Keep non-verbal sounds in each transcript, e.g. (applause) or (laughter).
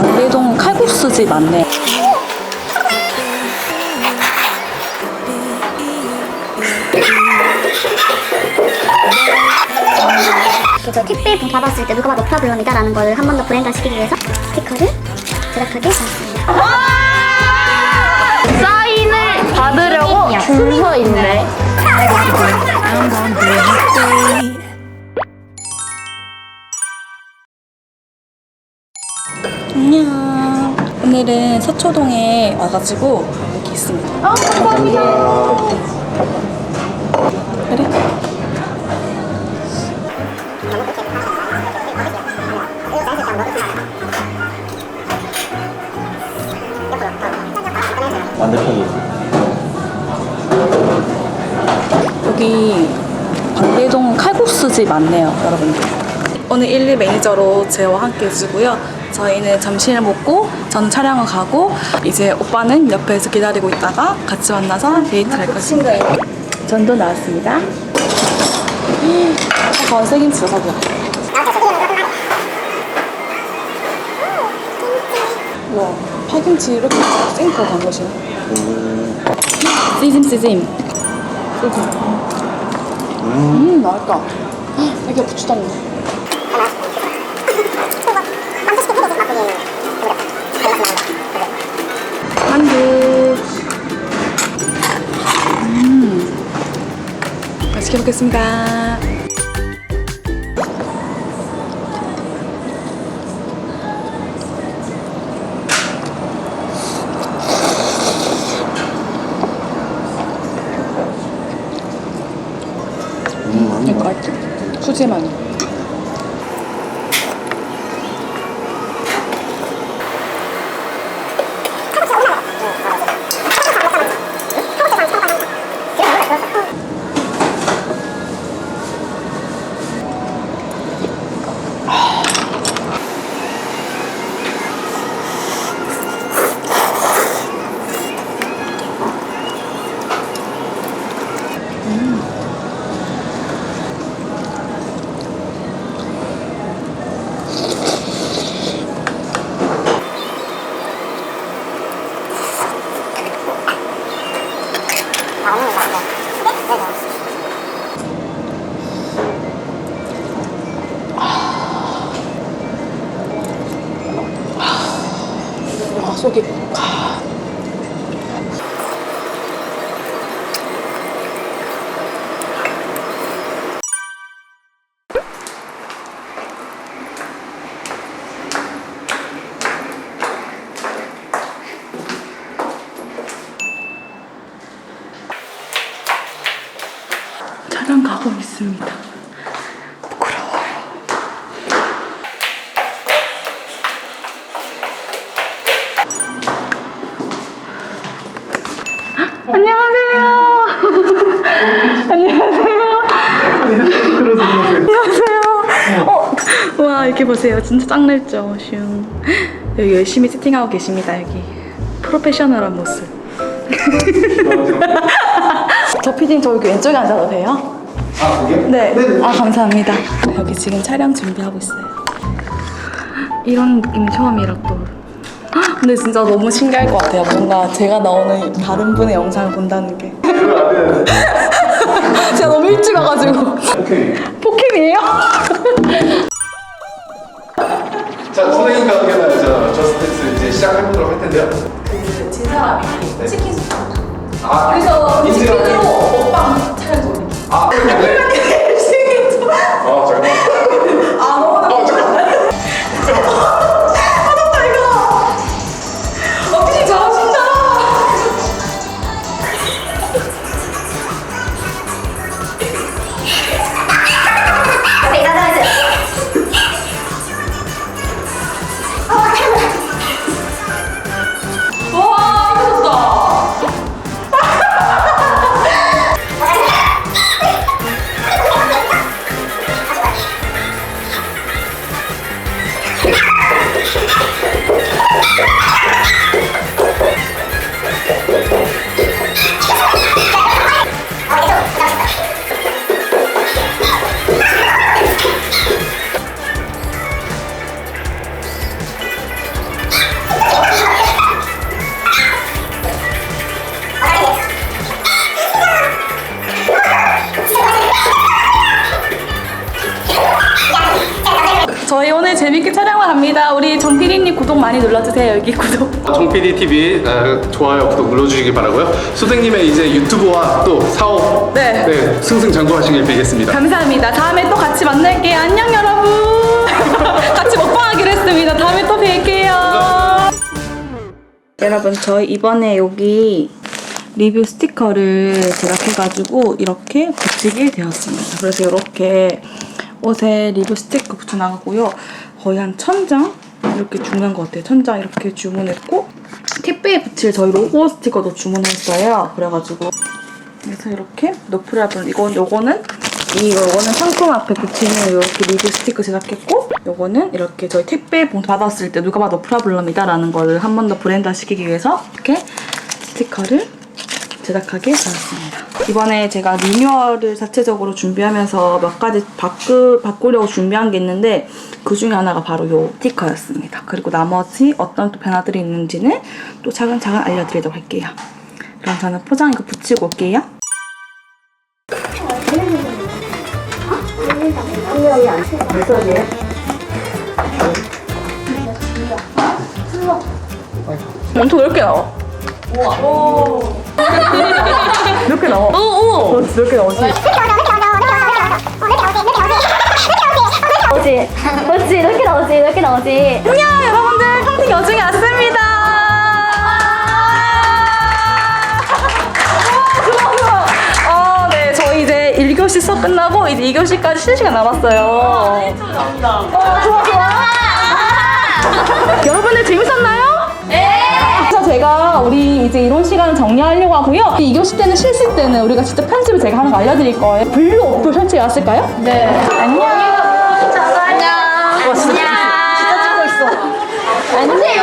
방배동 칼국수집 맞네. 그래서 택배 받았을 때 누가 봐도 프라블럼이다라는 걸 한 번 더 브랜드화시키기 위해서 스티커를 제작하게 되었습니다. 사인을 받으려고 줄서 있네. 서초동에 와가지고 여기 있습니다. 아, 감사합니다. 그래? 여기 방배동 칼국수집 맞네요, 여러분들. 오늘 1일 매니저로 제와 함께 해주고요. 저희는 점심을 먹고 전 촬영을 가고 이제 오빠는 옆에서 기다리고 있다가 같이 만나서 데이트를 할 것입니다. 전도 나왔습니다. 어, 건새김치 사자. 와, 파김치 이렇게 생거 담으시네. 시즘 시즘. 시즘. 음, 맛있다. 여기가 부추장. 만 먹겠습니다. 이거 맛있지? 수제만. 아, 속이. 아. 촬영 가고 있습니다. 부끄러워요. 안녕하세요. 안녕하세요. 안녕하세요. 어, 와 이렇게 보세요. 진짜 짱 넓죠. 슝. 여기 열심히 세팅하고 계십니다. 여기 프로페셔널한 모습. (laughs) 저 피디님 저 여기 왼쪽에 앉아도 돼요? 아 거기요? 네. 아 감사합니다. 여기 지금 촬영 준비하고 있어요. 이런 느낌이 처음이라 또. 헉, 근데 진짜 너무 신기할 것 같아요. 뭔가 제가 나오는 다른 분의 영상을 본다는 게. (laughs) 제가 너무 일찍 와가지고. 오케이 포켓이에요? 자 선생님과 함께 저 저스트스 이제 시작해보도록 할 텐데요 진 사람이 네. 치킨 아 그래서 인증 치킨으로 먹방 좀. 아. (laughs) 아 잠깐만 재밌게 촬영을 합니다. 우리 정PD님 구독 많이 눌러주세요. 여기 구독. 정PD TV 아, 좋아요 구독 눌러주시기 바라고요. 수댕님의 이제 유튜브와 또 사업 네. 승승장구하시길 빌겠습니다. 감사합니다. 다음에 또 같이 만날게요. 안녕 여러분. (laughs) 같이 먹방하기로 했습니다. 다음에 또 뵐게요. 여러분 저희 이번에 여기 리뷰 스티커를 제작해가지고 이렇게 붙이게 되었습니다. 그래서 이렇게 옷에 리뷰 스티커 붙여나가고요. 거의 한 천장 이렇게 주문한 것 같아요. 천장 이렇게 주문했고 택배에 붙일 저희 로고 스티커도 주문했어요. 그래가지고 그래서 이렇게 노프라블 이건 요거는 이 요거는 상품 앞에 붙이는 이렇게 리뷰 스티커 제작했고 요거는 이렇게 저희 택배 봉투 받았을 때 누가 봐도 프라블럼이다라는 거를 한 번 더 브랜드 시키기 위해서 이렇게 스티커를 제작하게 되었습니다. 이번에 제가 리뉴얼을 자체적으로 준비하면서 몇 가지 바꾸, 바꾸려고 준비한 게 있는데 그 중에 하나가 바로 요 스티커였습니다. 그리고 나머지 어떤 또 변화들이 있는지는 또 차근차근 알려드리도록 할게요. 그럼 저는 포장 이거 붙이고 올게요. 왜 이렇게 나와? 우와. 이렇게 나와. 오, 오. 너 진짜 이렇게 나오지? 나오지? 그렇지 이렇게 나오지 이렇게 나오지 안녕, 여러분들. 평택 여중에 왔습니다. 좋아, 좋아. 어, 네. 저희 이제 1교시 수업 끝나고 이제 2교시까지 쉬는 시간 남았어요. 어, 좋아, 좋아. 여러분들 재밌었나요? 그래서 제가 우리 이제 이런 시간을 정리하려고 하고요. 2교시 때는 실습 때는 우리가 직접 편집을 제가 하는 거 알려드릴 거예요. 블루 어플 설치해 왔을까요? 네. 안녕. 안녕. 진짜, 진짜 찍고 있어. 근데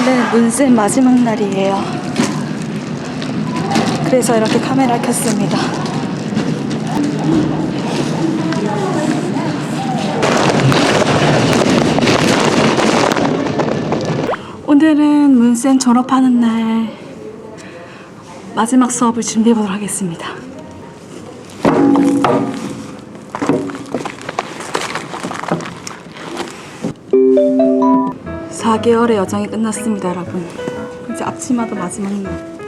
오늘은 문쌤 마지막 날이에요. 그래서 이렇게 카메라 켰습니다. 오늘은 문쌤 졸업하는 날 마지막 수업을 준비해 보도록 하겠습니다. 4개월의 여정이 끝났습니다, 여러분. 이제 앞치마도 마지막 날.